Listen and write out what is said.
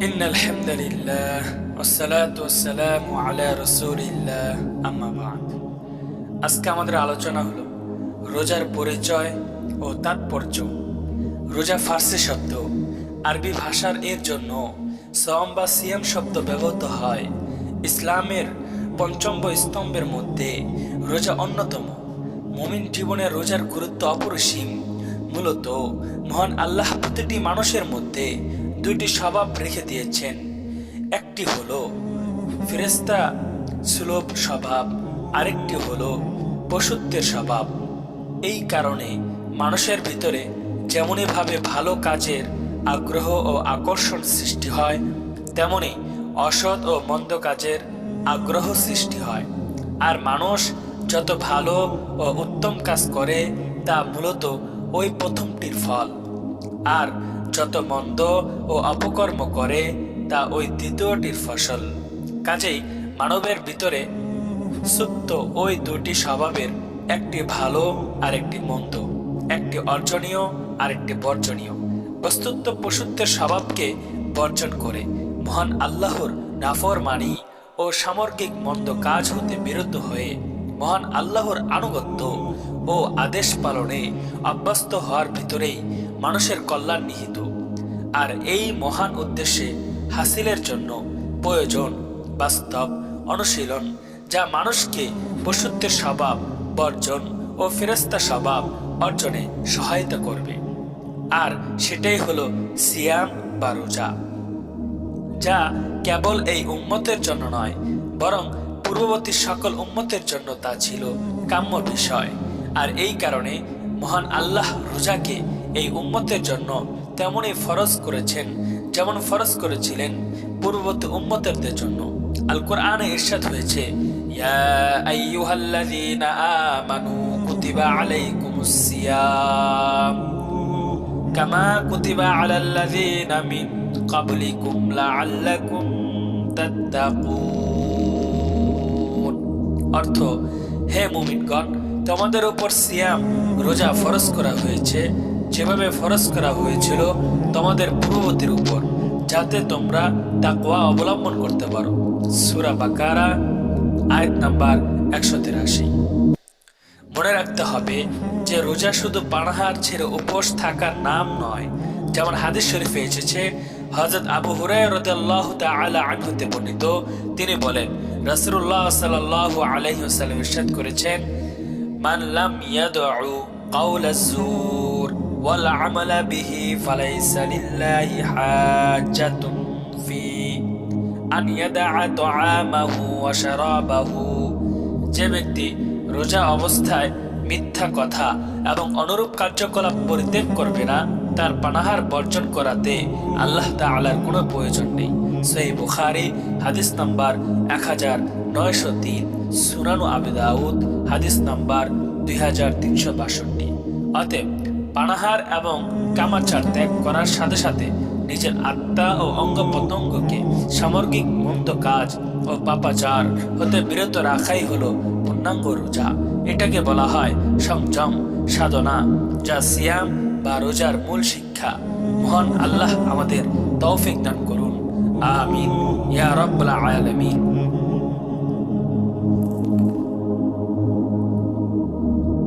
إن الحمد لله والصلاة والسلام على رسول الله أما بعد আজকে আমাদের আলোচনা হলো রোজার পরিচয় ও তাৎপর্য রোজা ফার্সি শব্দ আরবি ভাষার এর জন্য সম বা সিয়াম শব্দ ব্যবহৃত হয় ইসলামের পঞ্চম স্তম্ভের মধ্যে রোজা অন্যতম মুমিন জীবনে রোজার গুরুত্ব অপরিসীম মূলত মহান আল্লাহ প্রতিটি মানুষের মধ্যে দুইটি স্বভাব রেখে দিয়েছেন। একটি হলো ফেরেস্তা সুলভ স্বভাব, আরেকটি হলো পশুত্বের স্বভাব। এই কারণে মানুষের ভিতরে যেমনইভাবে ভালো কাজের আগ্রহ ও আকর্ষণ সৃষ্টি হয়, তেমনি অসৎ ও মন্দ কাজের আগ্রহ সৃষ্টি হয়। আর মানুষ যত ভালো ও উত্তম কাজ করে, তা মূলত ওই প্রথমটির ফল। আর যত মন্দ ও অপকর্ম করে, তা ওই দ্বিতীয়টির ফসল। কাজেই মানবের ভিতরে সুপ্ত ওই দুটি স্বভাবের একটি ভালো আর একটি মন্দ, একটি অর্জনীয় আর একটি বর্জনীয়। বস্তুত্ব পশুত্বের স্বভাবকে বর্জন করে, মহান আল্লাহর নাফরমানি ও সামর্গিক মন্দ কাজ হতে বিরত হয়ে, মহান আল্লাহর আনুগত্য ও আদেশ পালনে অভ্যস্ত হওয়ার ভিতরেই মানুষের কল্যাণ নিহিত। আর এই মহান উদ্দেশ্যে হাসিলের জন্য প্রয়োজন বাস্তব অনুশীলন, যা মানুষকে পশুত্বের স্বভাব, বর্জন ও ফেরস্তা স্বভাব অর্জনে সহায়তা করবে। আর সেটাই হলো সিয়াম বা রোজা, যা কেবল এই উম্মতের জন্য নয়, বরং পূর্ববর্তী সকল উম্মতের জন্য তা ছিল কাম্য বিষয়। আর এই কারণে মহান আল্লাহ রোজাকে এই উম্মতের জন্য তেমনই ফরজ করেছেন, যেমন ফরজ করেছিলেন পূর্ববর্তী উম্মতেরদের জন্য। আল কোরআনে ইরশাদ হয়েছে কামা কুতিবা আলাল্লাযীনা মিন ক্বাবলিকুম লাআল্লাকুম তাত্তাকুন। অর্থ, হে মুমিনগণ, তোমাদের উপর সিয়াম, রোজা ফরজ করা হয়েছে যেভাবে ফরজ করা হয়েছিল তোমাদের পূর্ববর্তীর উপর, যাতে তোমরা তাকওয়া অবলম্বন করতে পারো। সূরা বাকারা, আয়াত নাম্বার একশো তিরাশি। মনে রাখতে হবে যে রোজা শুধু পানাহার ছেড়ে উপোস থাকার নাম নয়, যেমন হাদিস শরীফে এসেছে, হযরত আবু হুরায়রা রাদিয়াল্লাহু তাআলা আনহু বর্ণিত, তিনি বলেন, রাসূলুল্লাহ সাল্লাল্লাহু আলাইহি ওয়াসাল্লাম ইরশাদ করেছেন, মান লাম ইয়াদউ ওয়াল আমালা বিহি ফালাইসা লিল্লাহি হাজ্জাতুন ফি আন ইয়াদাআ তাআমাহু যে ব্যক্তি রোজা অবস্থায় মিথ্যা কথা এবং অনুরূপ কার্যকলাপ পরিত্যাগ করবে না, তার পানাহার বর্জন করাতে আল্লাহ তালার কোনো প্রয়োজন নেই। সেই বুখারি, হাদিস নাম্বার এক হাজার নয়শো তিন, সুনানু আবিদাউদ হাদিস নাম্বার দুই হাজার তিনশো বাষট্টি। অতএব পানাহার এবং কামাচার ত্যাগ করার সাথে সাথে নিজের আত্মা ও অঙ্গ প্রত্যঙ্গকে সামগ্রিক মন্দ কাজ ও পাপাচার হতে বিরত রাখাই হলো পূর্ণাঙ্গ রোজা। এটাকে বলা হয় সংযম, সাধনা, যা সিয়াম বা রোজার মূল শিক্ষা। মহান আল্লাহ আমাদের তৌফিক দান করুন। আমিন। ইয়া রব্বুল আলামিন।